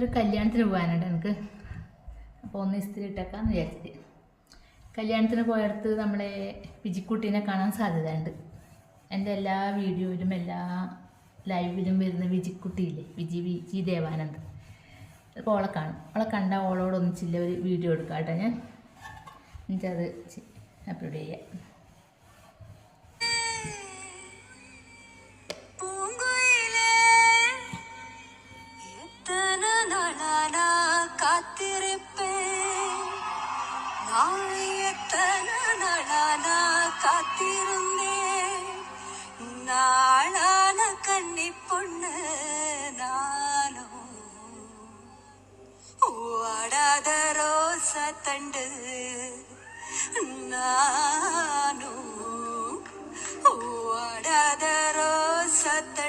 ഒരു കല്യാണത്തിന് പോകാനുണ്ട് എനിക്ക്. അപ്പോൾ ഒന്ന് ഇസ്തിരി ഇട്ടേക്കാന്ന് വിചാരിച്ചിട്ട്. കല്യാണത്തിന് പോയടുത്ത് നമ്മളെ വിജിക്കുട്ടീനെ കാണാൻ സാധ്യതയുണ്ട്. എന്റെ എല്ലാ വീഡിയോയിലും എല്ലാ ലൈവിലും വരുന്ന വിജിക്കുട്ടിയില്ലേ വിജി വിജി ദേവാനന്ദ്. അപ്പോൾ ഓളെ കാണും. ഓളെ കണ്ട ഓളോടൊന്നിച്ചില്ല ഒരു വീഡിയോ എടുക്കാം കേട്ടോ ഞാൻ എനിക്കത് അപ്ലോഡ് ചെയ്യാം. നാളെത്തന നടന കാത്തിരുന്നേ. നാളാന കണ്ണിപ്പൊണ്ണ് നാനോ ഓടാത റോസ തണ്ട് നാനോ ഓടാത റോസ തണ്ട്.